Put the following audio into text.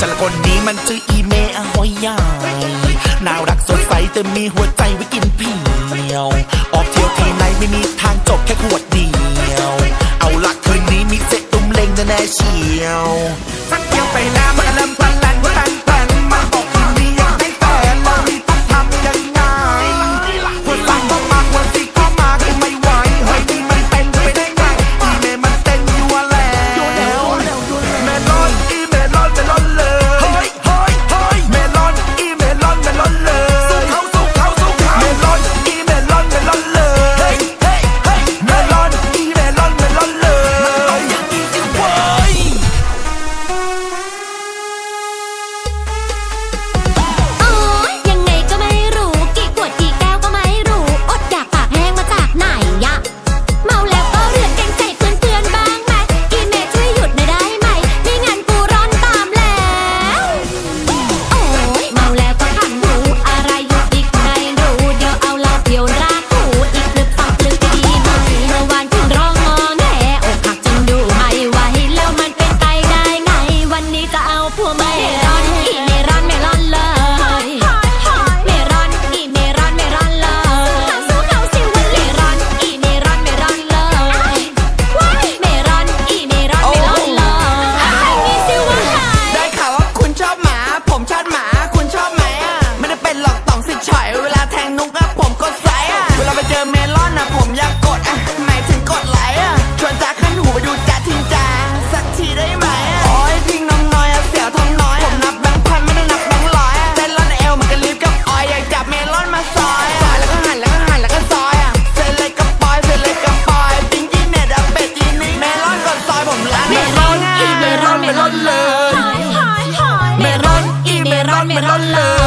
ฉันละคนนี้มันชื่ออีเมอะหอยใหญ่น่ารักสดใสแต่มีหัวใจไว้กินเพียว ออกเที่ยวที่ไหนไม่มีทางจบแค่ขวดเดียว เอาละคืนนี้มีเซ็ตตุ้มเล็งแน่เชียวสักเที่ยวไปแล้ว it all love.